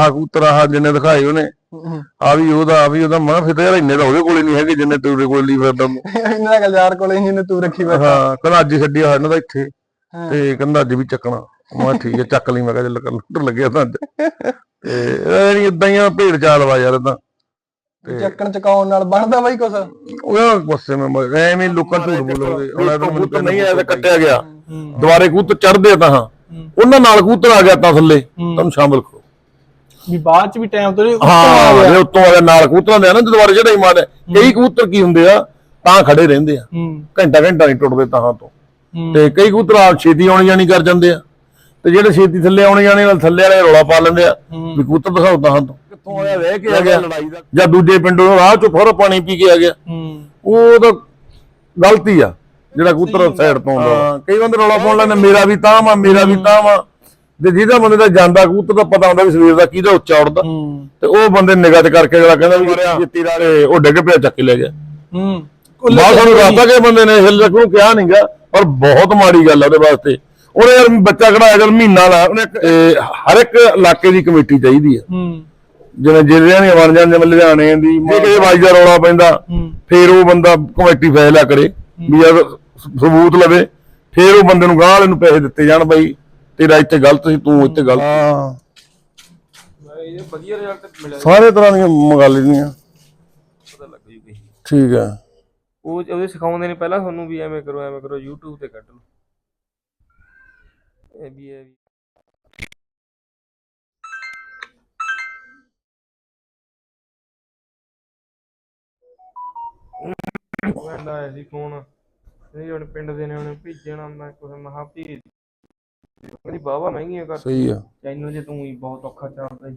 ਆ ਕਬੂਤਰ ਆਹ ਜਿੰਨੇ ਦਿਖਾਏ ਉਹਨੇ। ਆ ਵੀ ਉਹਦਾ ਆ ਵੀ ਉਹਦਾ ਮੈਂ ਕਿਹਾ ਫਿਰ ਤਾਂ ਯਾਰ ਇੰਨੇ ਤਾਂ ਉਹਦੇ ਕੋਲੇ ਨਹੀਂ ਹੈਗੇ ਜਿੰਨੇ ਤੇਰੇ ਕੋਲ ਲਈ ਫਿਰਦਾ ਤੂੰ। ਇਹਨਾਂ ਦਾ ਗਲਜਾਰ ਕੋਲੇ ਹੀ ਇਹਨੇ ਤੂੰ ਰੱਖੀ ਬੈਠਾ ਹਾਂ ਕਹਿੰਦਾ ਅੱਜ ਹੀ ਛੱਡਿਆ ਇਹਨਾਂ ਦਾ ਇੱਥੇ। ਤੇ ਕਹਿੰਦਾ ਅੱਜ ਵੀ ਚੱਕਣਾ। ਮੈਂ ਠੀਕ ਹੈ ਚੱਕ ਲਈ। ਮੈਂ ਕਿਹਾ ਲੱਗਿਆ ਤਾਂ ਅੱਜ। ਤੇ ਇਹ ਨਹੀਂ ਇਦਾਂ ਹੀ ਆ ਭੇਡ ਚਾਲ ਵਾ ਯਾਰ ਇਦਾਂ ਚੱਕਣ ਚਕਾਉਣ ਨਾਲ ਬਣਦਾ ਬਾਈ ਕੁਛ? ਉਹ ਗੁੱਸੇ ਮੈਂ ਐਵੇਂ ਲੋਕਾਂ ਝੂਠ ਬੋਲੋਗੇ ਉਹਨਾਂ ਦਾ ਕਬੂਤਰ ਨਹੀਂ ਆਇਆ ਤਾਂ ਕੱਟਿਆ ਗਿਆ। ਦੁਬਾਰੇ ਕਬੂਤਰ ਚੜਦੇ ਤਾਂ ਹਾਂ। ਉਹਨਾਂ ਨਾਲ ਕਬੂਤਰ ਆ ਗਿਆ ਤਾਂ ਥੱਲੇ। ਤੁਹਾਨੂੰ ਸ਼ਾਮਲ ਕਰੋ। ਵੀ ਬਾਅਦ ਚ ਵੀ ਟਾਈਮ ਤੋਂ ਹਾਂ ਜੇ ਉੱਤੋਂ ਆ ਨਾਲ ਕਬੂਤਰਾਂ ਦੇ ਆ ਨਾ ਦੁਬਾਰੇ ਜਿਹੜਾ ਹੀ। ਮਾਰੇ ਕਈ ਕਬੂਤਰ ਕੀ ਹੁੰਦੇ ਆ ਤਾਂ ਖੜੇ ਰਹਿੰਦੇ ਆ। ਘੰਟਾ ਘੰਟਾ ਨਹੀਂ ਟੁੱਟਦੇ ਤਾਂ ਤੋਂ। ਹੂੰ। ਤੇ ਕਈ ਕਬੂਤਰ ਆ ਛੇਤੀ ਆਉਣੀ ਜਾਣੀ ਕਰ ਜਾਂਦੇ ਆ। ਤੇ ਜਿਹੜੇ ਛੇਤੀ ਥੱਲੇ ਆਉਣੀ ਜਾਣੀ ਨਾਲ ਥੱਲੇ ਵਾਲੇ ਰੌਲਾ ਪਾ ਲੈਂਦੇ ਆ ਵੀ ਕਬੂਤਰ ਦਿਖਾਓ ਤਾਂ ਤੋਂ। ਕਿੱਥੋਂ ਆਇਆ ਰਹਿ ਕੇ ਆ ਗਿਆ। ਲੜਾਈ ਦਾ। ਜਾਂ ਦੂਜੇ ਪਿੰਡੋਂ ਰਾਹ ਚੋਂ ਫੁਰ ਪਾਣੀ ਪੀ ਕੇ ਆ ਗਿਆ। ਉਹ ਤਾਂ ਗਲਤੀ ਆ ਜਿਹੜਾ ਕਬੂਤਰ ਸਾਈਡ ਤੋਂ ਆਉਂਦਾ। ਕਈ ਬੰਦੇ ਰੌਲਾ ਪਾਉਣ ਲੈਂਦੇ ਮੇਰਾ ਵੀ ਤਾਂ ਵਾ ਮੇਰਾ ਵੀ ਤਾਂ ਵਾ। ਤੇ ਜਿਹਦਾ ਬੰਦੇ ਦਾ ਜਾਂਦਾ ਕਬੂਤਰ ਦਾ ਪਤਾ ਹੁੰਦਾ ਵੀ ਸਵੇਰ ਦਾ ਕਿਹਦਾ ਉੱਚਾ ਉੱਡਦਾ ਹੂੰ। ਤੇ ਉਹ ਬੰਦੇ ਨਿਗਾਹ ਤੇ ਕਰਕੇ ਅਗਲਾ ਕਹਿੰਦਾ ਵੀ ਜਿੱਤੀ ਦਾ ਤੇ ਉਹ ਡਿੱਗ ਪਿਆ ਚੱਕ ਲੈ ਗਿਆ। ਹੂੰ। ਬਾਹਰ ਸਾਨੂੰ ਰਾਤਾ ਕਿ ਬੰਦੇ ਨੇ ਹਿਲ ਨੂੰ ਕਿਹਾ ਨਹੀਂਗਾ ਪਰ ਬਹੁਤ ਮਾੜੀ ਗੱਲ ਆ ਉਹਦੇ ਵਾਸਤੇ। ਉਹਨੇ ਯਾਰ ਬੱਚਾ ਕਢਾਇਆ ਜਦ ਮਹੀਨਾ ਲਾ ਉਹਨੇ ਹਰ ਇੱਕ ਇਲਾਕੇ ਦੀ ਕਮੇਟੀ ਚਾਹੀਦੀ ਆ। ਹੂੰ। ਜਿਵੇਂ ਜ਼ਿਲ੍ਹਿਆਂ ਦੀਆਂ ਬਣ ਜਾਂਦੇ ਜਿਵੇਂ ਲੁਧਿਆਣੇ ਦੀ ਜੇ ਕਿਸੇ ਬਾਈ ਦਾ ਰੌਲਾ ਪੈਂਦਾ ਫੇਰ ਉਹ ਬੰਦਾ ਕਮੇਟੀ ਫੈਸਲਾ ਕਰੇ ਵੀ ਯਾਰ ਸਬੂਤ ਲਵੇ ਫੇਰ ਉਹ ਬੰਦੇ ਨੂੰ ਗਾਹ ਵਾਲੇ ਨੂੰ ਪੈਸੇ ਦਿੱਤੇ ਜਾਣ ਬਾਈ। ਤੇਰਾ ਇੱਥੇ ਗਲਤ ਸੀ ਤੂੰ ਇੱਥੇ ਗਲਤ ਹਾਂ। ਇਹ ਵਧੀਆ ਰਿਜ਼ਲਟ ਮਿਲਿਆ ਸਾਰੇ ਤਰ੍ਹਾਂ ਦੀਆਂ ਮੰਗਾ ਲੈਣੀਆਂ ਪਤਾ ਲੱਗ ਜੂ ਕਹੀ ਠੀਕ ਹੈ। ਉਹ ਉਹਦੇ ਸਿਖਾਉਂਦੇ ਨੇ ਪਹਿਲਾਂ ਤੁਹਾਨੂੰ ਵੀ ਐਵੇਂ ਕਰੋ ਐਵੇਂ ਕਰੋ YouTube ਤੇ ਕੱਢ ਲਓ। ਇਹ ਵੀ ਇਹ ਵੀ। ਕਹਿੰਦਾ ਸੀ ਫੋਨ। ਇਹ ਹੁਣ ਪਿੰਡ ਦੇ ਨੇ ਉਹਨੇ ਭੇਜਣਾ ਮੈਂ ਕੁਝ ਮਹਾ ਭੇਜ ਕਹਿੰਦੀ ਬਾਵਾ ਮਹਿੰਗੀਆਂ ਕਰ ਸਹੀ ਆ। ਚੈਨਲ ਜੇ ਤੂੰ ਹੀ ਬਹੁਤ ਔਖਾ ਚੱਲਦਾ ਈ